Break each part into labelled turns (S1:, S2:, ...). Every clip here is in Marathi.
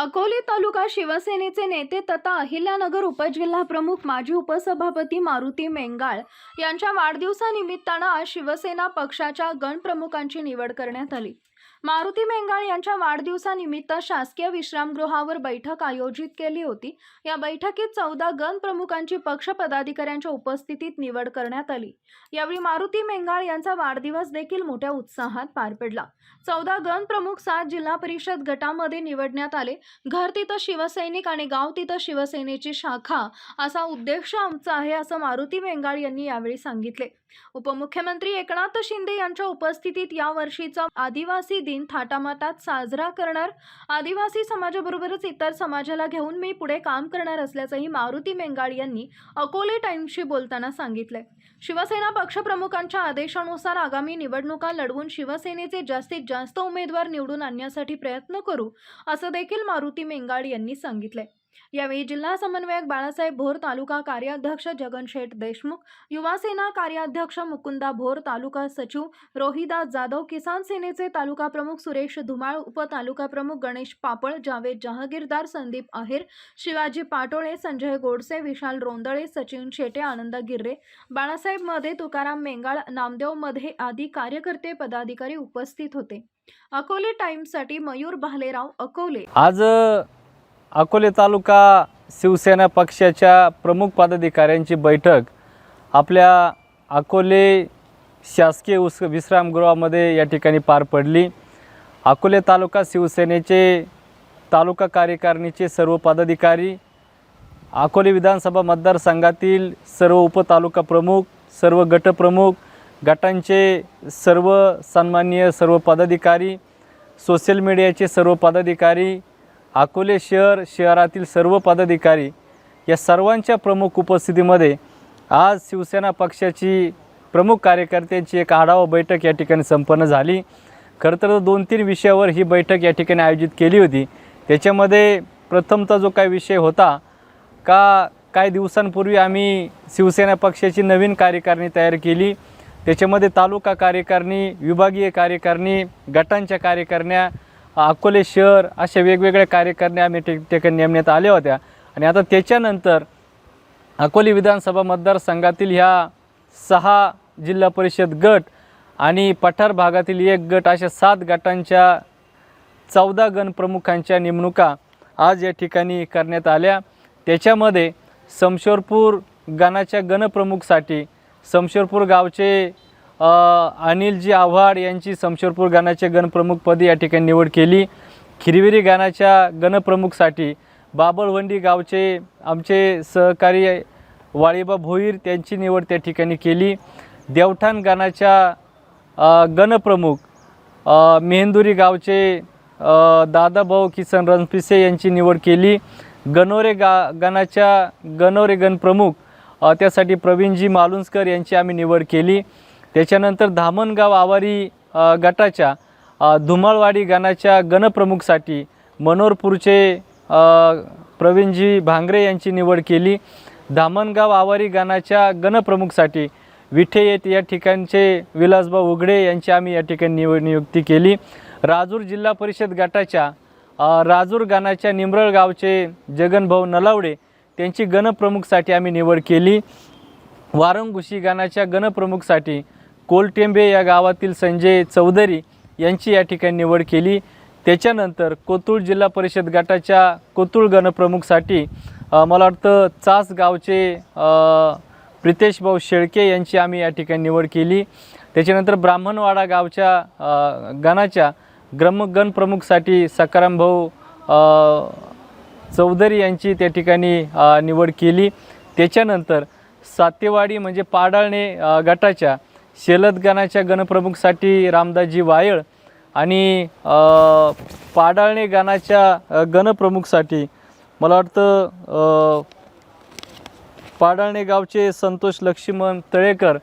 S1: अकोले तालुका शिवसेनेचे नेते तथा अहिल्यानगर उपजिल्हा प्रमुख माजी उपसभापती मारुती मेंगाळ यांच्या वाढदिवसानिमित्तानं आज शिवसेना पक्षाच्या गणप्रमुखांची निवड करण्यात आली. मारुती मेंगाळ यांच्या वाढदिवसानिमित्त शासकीय विश्रामगृहावर बैठक आयोजित केली होती. या बैठकीत चौदा गण प्रमुखांची पक्ष पदाधिकाऱ्यांच्या उपस्थितीत निवड करण्यात आली. यावेळी मारुती मेंगाळ यांचा वाढदिवस देखील मोठ्या उत्साहात पार पडला. चौदा गण प्रमुख सात जिल्हा परिषद गटामध्ये निवडण्यात आले. घर तिथं शिवसैनिक आणि गाव तिथं शिवसेनेची शाखा असा उद्देश आमचा आहे असं मारुती मेंगाळ यांनी यावेळी सांगितले. उपमुख्यमंत्री एकनाथ शिंदे यांच्या उपस्थितीत या वर्षीचा आदिवासी दिन थाटामाटात साजरा करणार. आदिवासी समाजाबरोबरच इतर समाजाला घेऊन मी पुढे काम करणार असल्याचंही मारुती मेंगाळ यांनी अकोले टाइम्सशी बोलताना सांगितलंय. शिवसेना पक्षप्रमुखांच्या आदेशानुसार आगामी निवडणुका लढवून शिवसेनेचे जास्तीत जास्त उमेदवार निवडून आणण्यासाठी प्रयत्न करू असं देखील मारुती मेंगाळ यांनी सांगितलंय. यावेळी जिल्हा समन्वयक बाळासाहेब भोर तालुका कार्याध्यक्ष जगन शेठ देशमुख युवासेना कार्याध्यक्ष मुकुंदा भोर तालुका सचिव रोहिदास जाधव किसान सेनेचे तालुका प्रमुख सुरेश धुमाळ उपतालुका प्रमुख गणेश पापळ जावेद जहागीरदार संदीप अहिर शिवाजी पाटोळे संजय गोडसे विशाल रोंदळे सचिन शेटे आनंद गिर्रे बाळासाहेबमध्ये तुकाराम मेंगाळ नामदेवमध्ये आदी कार्यकर्ते पदाधिकारी उपस्थित होते. अकोले टाइम्ससाठी मयूर भालेराव अकोले.
S2: आज अकोले तालुका शिवसेना पक्षाच्या प्रमुख पदाधिकाऱ्यांची बैठक. आपल्या अकोले शासकीय उस विश्रामगृहामध्ये या ठिकाणी पार पडली. अकोले तालुका शिवसेनेचे तालुका कार्यकारिणीचे सर्व पदाधिकारी अकोले विधानसभा मतदारसंघातील सर्व उपतालुका प्रमुख सर्व गटप्रमुख गटांचे सर्व सन्माननीय सर्व पदाधिकारी सोशल मीडियाचे सर्व पदाधिकारी अकोले शहर शहरातील सर्व पदाधिकारी या सर्वांच्या प्रमुख उपस्थितीमध्ये आज शिवसेना पक्षाची प्रमुख कार्यकर्त्यांची एक आढावा बैठक या ठिकाणी संपन्न झाली. खरं तर दोन तीन विषयावर ही बैठक या ठिकाणी आयोजित केली होती. त्याच्यामध्ये प्रथमचा जो काही विषय होता का काही दिवसांपूर्वी आम्ही शिवसेना पक्षाची नवीन कार्यकारिणी तयार केली. त्याच्यामध्ये तालुका कार्यकारिणी विभागीय कार्यकारिणी गटांच्या कार्यकारण्या अकोले शहर अशा वेगवेगळ्या करणे आम्ही ठिक ठिकाणी नेमण्यात आल्या होत्या. आणि आता त्याच्यानंतर अकोले विधानसभा मतदारसंघातील ह्या सहा जिल्हा परिषद गट आणि पठार भागातील एक गट अशा सात गटांच्या चौदा गणप्रमुखांच्या नेमणुका आज या ठिकाणी करण्यात आल्या. त्याच्यामध्ये समशोरपूर गणाच्या गणप्रमुखसाठी समशोरपूर गावचे अनिलजी आव्हाड यांची समशेरपूर गणाच्या गणप्रमुखपदी या ठिकाणी निवड केली. खिरविरी गानाच्या गणप्रमुखसाठी बाबळवंडी गावचे आमचे सहकारी वाळीबा भोईर त्यांची निवड त्या ठिकाणी केली. देवठाण गानाच्या गणप्रमुख अ, मेहंदुरी गावचे दादाभाऊ किसन रणपिसे यांची निवड केली. गणोरे गा गणाच्या गणोरे गणप्रमुख त्यासाठी प्रवीणजी मालुंजकर यांची आम्ही निवड केली. त्याच्यानंतर धामणगाव आवारी गटाच्या धुमाळवाडी गणाच्या गणप्रमुखसाठी मनोरपूरचे प्रवीणजी भांगरे यांची निवड केली. धामणगाव आवारी गणाच्या गणप्रमुखसाठी विठे येत या ठिकाणचे विलासभाऊ उघडे यांची आम्ही या ठिकाणी निवड नियुक्ती केली. राजूर जिल्हा परिषद गटाच्या राजूर गणाच्या निमरळ गावचे जगनभाऊ नलावडे त्यांची गणप्रमुखसाठी आम्ही निवड केली. वारंगुशी गानाच्या गणप्रमुखसाठी कोलटेंबे या गावातील संजय चौधरी यांची या ठिकाणी निवड केली. त्याच्यानंतर कोतुळ जिल्हा परिषद गटाच्या कोतुळ गणप्रमुखसाठी मला वाटतं चास गावचे प्रितेश भाऊ शेळके यांची आम्ही या ठिकाणी निवड केली. त्याच्यानंतर ब्राह्मणवाडा गावच्या गणाच्या ग्रमगण प्रमुखसाठी सकाराम भाऊ चौधरी यांची त्या ठिकाणी निवड केली. त्याच्यानंतर सातेवाडी म्हणजे पाडाळणे गटाच्या शेलद गणाच्या गणप्रमुखसाठी रामदासजी वायळ आणि पाडाळणे गानाच्या गणप्रमुखसाठी मला वाटतं पाडाळणे गावचे संतोष लक्ष्मण तळेकर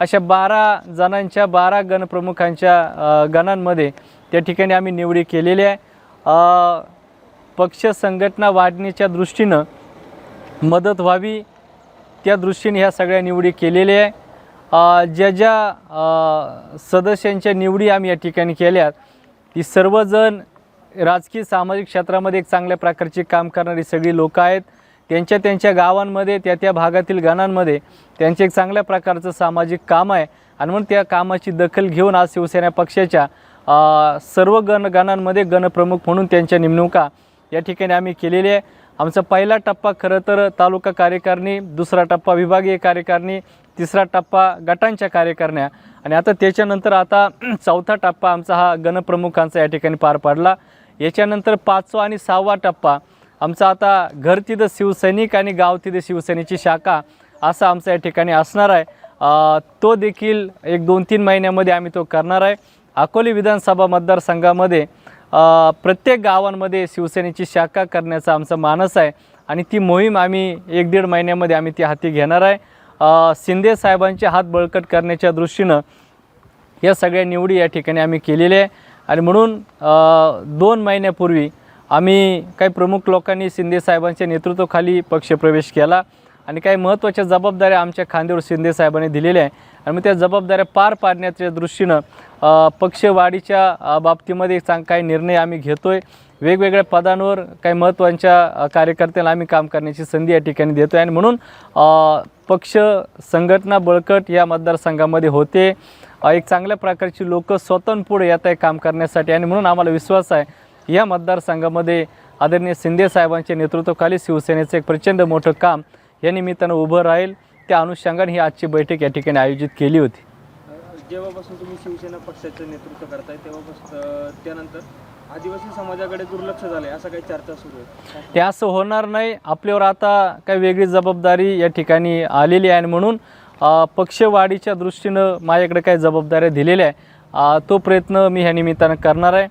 S2: अशा बारा जणांच्या बारा गणप्रमुखांच्या गणांमध्ये त्या ठिकाणी आम्ही निवडी केलेली आहे. पक्ष संघटना वाढण्याच्या दृष्टीनं मदत व्हावी त्या दृष्टीने ह्या सगळ्या निवडी केलेल्या आहे ज्या ज्या सदस्यांच्या निवडी आम्ही या ठिकाणी केल्यात ती सर्वजण राजकीय सामाजिक क्षेत्रामध्ये एक चांगल्या प्रकारची काम करणारी सगळी लोक आहेत. त्यांच्या त्यांच्या गावांमध्ये त्या त्या भागातील गणांमध्ये त्यांचे एक चांगल्या प्रकारचं सामाजिक काम आहे. आणि म्हणून त्या कामाची दखल घेऊन आज शिवसेना पक्षाच्या सर्व गण गणांमध्ये गणप्रमुख म्हणून त्यांच्या नेमणुका या ठिकाणी आम्ही केलेली आहे. आमचा पहिला टप्पा खरं तर तालुका कार्यकारिणी दुसरा टप्पा विभागीय कार्यकारिणी तिसरा टप्पा गटांच्या कार्यकारिण्या. आणि आता त्याच्यानंतर आता चौथा टप्पा आमचा हा गणप्रमुखांचा या ठिकाणी पार पडला. याच्यानंतर पाचवा आणि सहावा टप्पा आमचा आता घर तिथं शिवसैनिक आणि गाव तिथं शिवसेनेची शाखा असा आमचा या ठिकाणी असणार आहे. तो देखील एक दोन तीन महिन्यामध्ये आम्ही तो करणार आहे. अकोले विधानसभा मतदारसंघामध्ये प्रत्येक गावांमध्ये शिवसेनेची शाखा करण्याचा आमचा मानस आहे. आणि ती मोहीम आम्ही एक दीड महिन्यामध्ये आम्ही ती हाती घेणार आहे. शिंदे साहेबांचे हात बळकट करण्याच्या दृष्टीनं या सगळ्या निवडी या ठिकाणी आम्ही केलेल्या आहे. आणि म्हणून दोन महिन्यापूर्वी आम्ही काही प्रमुख लोकांनी शिंदे साहेबांच्या नेतृत्वाखाली पक्षप्रवेश केला आणि काही महत्त्वाच्या जबाबदाऱ्या आमच्या खांद्यावर शिंदे साहेबांनी दिलेल्या आहे आणि मग त्या जबाबदाऱ्या पार पाडण्याच्या दृष्टीनं पक्षवाढीच्या बाबतीमध्ये चांग काही निर्णय आम्ही घेतो आहे वेगवेगळ्या पदांवर काही महत्त्वाच्या कार्यकर्त्यांना आम्ही काम करण्याची संधी या ठिकाणी देतो आहे आणि म्हणून पक्ष संघटना बळकट या मतदारसंघामध्ये होते. एक चांगल्या प्रकारची लोक स्वतः पुढे येत आहे काम करण्यासाठी आणि म्हणून आम्हाला विश्वास आहे. या मतदारसंघामध्ये आदरणीय शिंदे साहेबांच्या नेतृत्वाखाली शिवसेनेचं एक प्रचंड मोठं काम या निमित्तानं उभं राहील. त्या अनुषंगाने ही आजची बैठक या ठिकाणी आयोजित केली होती.
S3: जेव्हापासून तुम्ही शिवसेना पक्षाचं नेतृत्व करताय तेव्हापासून त्यानंतर? आदिवासी समाजाकडे दुर्लक्ष झाले असं काही चर्चा सुरू आहे.
S2: ते असं होणार नाही. आपल्यावर आता काही वेगळी जबाबदारी या ठिकाणी आलेली आहे आणि म्हणून पक्षवाढीच्या दृष्टीनं माझ्याकडे काही जबाबदाऱ्या दिलेल्या आहे तो प्रयत्न मी ह्या निमित्तानं करणार आहे.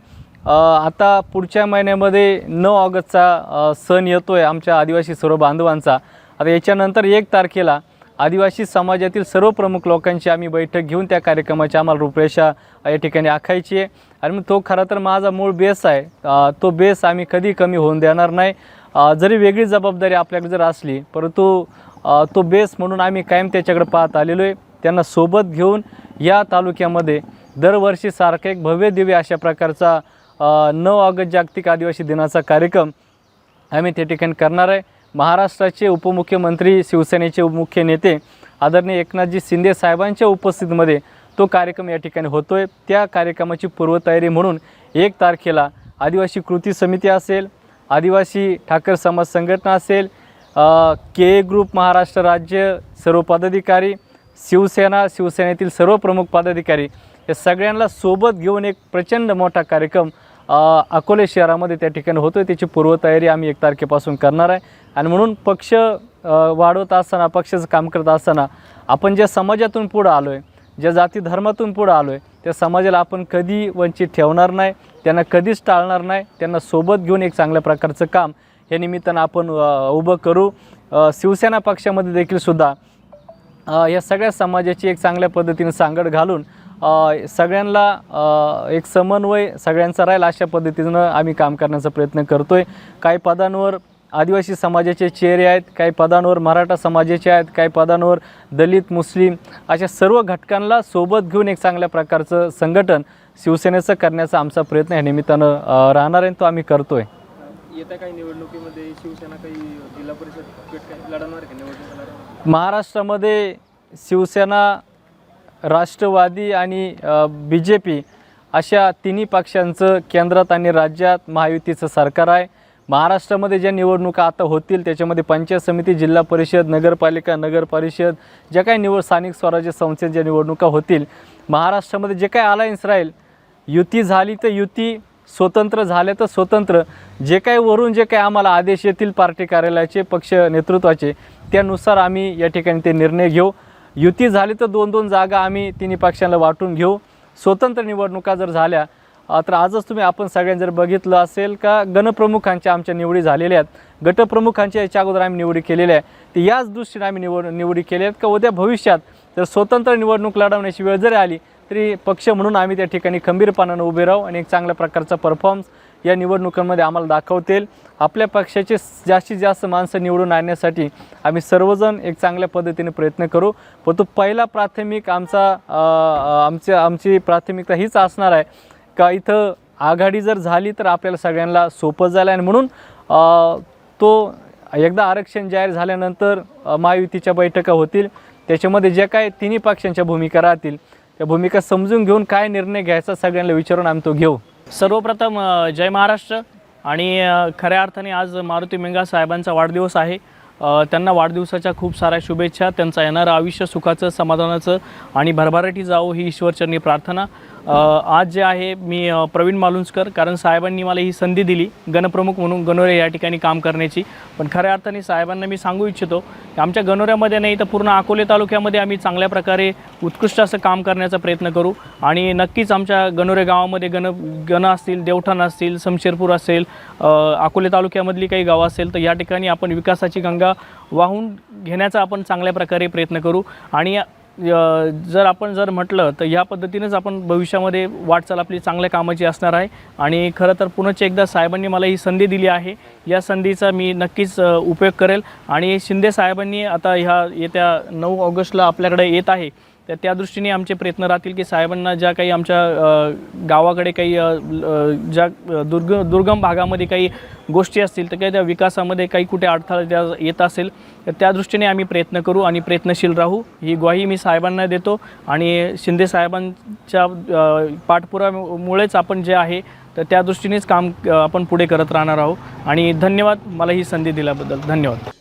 S2: आता पुढच्या महिन्यामध्ये नऊ ऑगस्टचा सण येतो आहे आमच्या आदिवासी सर्व बांधवांचा. आता याच्यानंतर एक तारखेला आदिवासी समाजातील सर्व प्रमुख लोकांची आम्ही बैठक घेऊन त्या कार्यक्रमाची आम्हाला रूपरेषा या ठिकाणी आखायची आहे. आणि मग तो खरा तर माझा मूळ बेस आहे. तो बेस आम्ही कधी कमी होऊन देणार नाही. जरी वेगळी जबाबदारी आपल्याकडे जर असली परंतु तो बेस म्हणून आम्ही कायम त्याच्याकडे पाहत आलेलो आहे. त्यांना सोबत घेऊन या तालुक्यामध्ये दरवर्षी सारखा एक भव्य दिव्य अशा प्रकारचा नऊ ऑगस्ट जागतिक आदिवासी दिनाचा कार्यक्रम आम्ही त्या ठिकाणी करणार आहे. महाराष्ट्राचे उपमुख्यमंत्री शिवसेनेचे मुख्य नेते आदरणीय एकनाथजी शिंदे साहेबांच्या उपस्थितीमध्ये तो कार्यक्रम या ठिकाणी होतो आहे त्या कार्यक्रमाची पूर्वतयारी म्हणून एक तारखेला आदिवासी कृती समिती असेल आदिवासी ठाकर समाज संघटना असेल के ए ग्रुप महाराष्ट्र राज्य सर्व पदाधिकारी शिवसेना शिवसेनेतील सर्व प्रमुख पदाधिकारी या सगळ्यांना सोबत घेऊन एक प्रचंड मोठा कार्यक्रम अकोले शहरामध्ये त्या ठिकाणी होतो आहे त्याची पूर्वतयारी आम्ही एक तारखेपासून करणार आहे. आणि म्हणून पक्ष वाढवत असताना पक्षाचं काम करत असताना आपण ज्या समाजातून पुढं आलो आहे ज्या जाती धर्मातून पुढं आलो आहे त्या समाजाला आपण कधी वंचित ठेवणार नाही त्यांना कधीच टाळणार नाही त्यांना सोबत घेऊन एक चांगल्या प्रकारचं काम या निमित्तानं आपण उभं करू. शिवसेना पक्षामध्ये देखील सुद्धा या सगळ्या समाजाची एक चांगल्या पद्धतीने सांगड घालून सगळ्यांना एक समन्वय सगळ्यांचा राहील अशा पद्धतीनं आम्ही काम करण्याचा प्रयत्न करतो आहे काही पदांवर आदिवासी समाजाचे चेहरे आहेत काही पदांवर मराठा समाजाचे आहेत काही पदांवर दलित मुस्लिम अशा सर्व घटकांना सोबत घेऊन एक चांगल्या प्रकारचं संघटन शिवसेनेचं करण्याचा आमचा प्रयत्न या निमित्तानं राहणार आहे तो आम्ही करतो आहे
S3: येत्या काही निवडणुकीमध्ये शिवसेना काही जिल्हा परिषद निवडणुका लढवणार
S2: महाराष्ट्रामध्ये शिवसेना राष्ट्रवादी आणि बी जे पी अशा तिन्ही पक्षांचं केंद्रात आणि राज्यात महायुतीचं सरकार आहे. महाराष्ट्रामध्ये ज्या निवडणुका आता होतील त्याच्यामध्ये पंचायत समिती जिल्हा परिषद नगरपालिका नगर परिषद ज्या काही निवड स्थानिक स्वराज्य संस्थेत ज्या निवडणुका होतील महाराष्ट्रामध्ये जे काही अलायन्स राहील युती झाली तर युती स्वतंत्र झाले तर स्वतंत्र. जे काही वरून जे काही आम्हाला आदेश येतील पार्टी कार्यालयाचे पक्ष नेतृत्वाचे त्यानुसार आम्ही या ठिकाणी ते निर्णय घेऊ. युती झाली तर दोन दोन जागा आम्ही तिन्ही पक्षांना वाटून घेऊ. स्वतंत्र निवडणुका जर झाल्या तर आजच तुम्ही आपण सगळ्यांनी जर बघितलं असेल का गणप्रमुखांच्या आमच्या निवडी झालेल्या आहेत. गटप्रमुखांच्या याच्या अगोदर आम्ही निवडी केलेल्या आहे तर याच दृष्टीने आम्ही निवड निवडी केल्या आहेत का उद्या भविष्यात जर स्वतंत्र निवडणूक लढवण्याची वेळ जरी आली तरी पक्ष म्हणून आम्ही त्या ठिकाणी खंबीरपणानं उभे राहू आणि एक चांगल्या प्रकारचा परफॉर्मन्स या निवडणुकांमध्ये आम्हाला दाखवतील आपल्या पक्षाचे जास्तीत जास्त माणसं निवडून आणण्यासाठी आम्ही सर्वजण एक चांगल्या पद्धतीने प्रयत्न करू. पण तो पहिला प्राथमिक आमचा आमच्या आमची प्राथमिकता हीच असणार आहे का इथं आघाडी जर झाली तर आपल्याला सगळ्यांना सोपं झालं आणि म्हणून तो एकदा आरक्षण जाहीर झाल्यानंतर महायुतीच्या बैठका होतील. त्याच्यामध्ये ज्या काय तिन्ही पक्षांच्या भूमिका राहतील त्या भूमिका समजून घेऊन काय निर्णय घ्यायचा सगळ्यांना विचारून आम्ही तो घेऊ.
S4: सर्वप्रथम जय महाराष्ट्र. आणि खऱ्या अर्थाने आज मारुती मेंगा साहेबांचा वाढदिवस आहे. त्यांना वाढदिवसाच्या खूप साऱ्या शुभेच्छा. त्यांचा येणारं आयुष्य सुखाचं समाधानाचं आणि भरभराटी जावो ही ईश्वरचरणी प्रार्थना. आज जे आहे मी प्रवीण मालुंजकर कारण साहेबांनी मला ही संधी दिली गणप्रमुख म्हणून गणोरे या ठिकाणी काम करण्याची. पण खऱ्या अर्थाने साहेबांना मी सांगू इच्छितो की आमच्या गणोऱ्यामध्ये नाही तर पूर्ण अकोले तालुक्यामध्ये आम्ही चांगल्या प्रकारे उत्कृष्ट असं काम करण्याचा प्रयत्न करू. आणि नक्कीच आमच्या गणोरे गावामध्ये गण गण असतील देवठाण असतील समशेरपूर असेल अकोले तालुक्यामधली काही गावं असेल तर या ठिकाणी आपण विकासाची गंगा वाहून घेण्याचा आपण चांगल्या प्रकारे प्रयत्न करू. आणि जर आपण जर म्हटलं तर या पद्धतीनेच आपण भविष्यामध्ये वाटचाल आपली चांगल्या कामाची असणार आहे. आणि खरं तर पुनश्च एकदा साहेबांनी मला ही संधी दिली आहे. या संधीचा मी नक्कीच उपयोग करेल. आणि शिंदे साहेबांनी आता ह्या येत्या नऊ ऑगस्टला आपल्याकडे येत आहे. तर त्या दृष्टीने आमचे प्रयत्न राहतील की साहेबांना ज्या काही आमच्या गावाकडे काही ज्या दुर्ग दुर्गम भागामध्ये काही गोष्टी असतील तर काही त्या विकासामध्ये काही कुठे अडथळा त्या येत असेल तर त्या दृष्टीने आम्ही प्रयत्न करू आणि प्रयत्नशील राहू. ही ग्वाही मी साहेबांना देतो आणि शिंदे साहेबांच्या पाठपुरामुळेच आपण जे आहे तर त्या दृष्टीनेच काम आपण पुढे करत राहणार आहोत. आणि धन्यवाद मला ही संधी दिल्याबद्दल. धन्यवाद.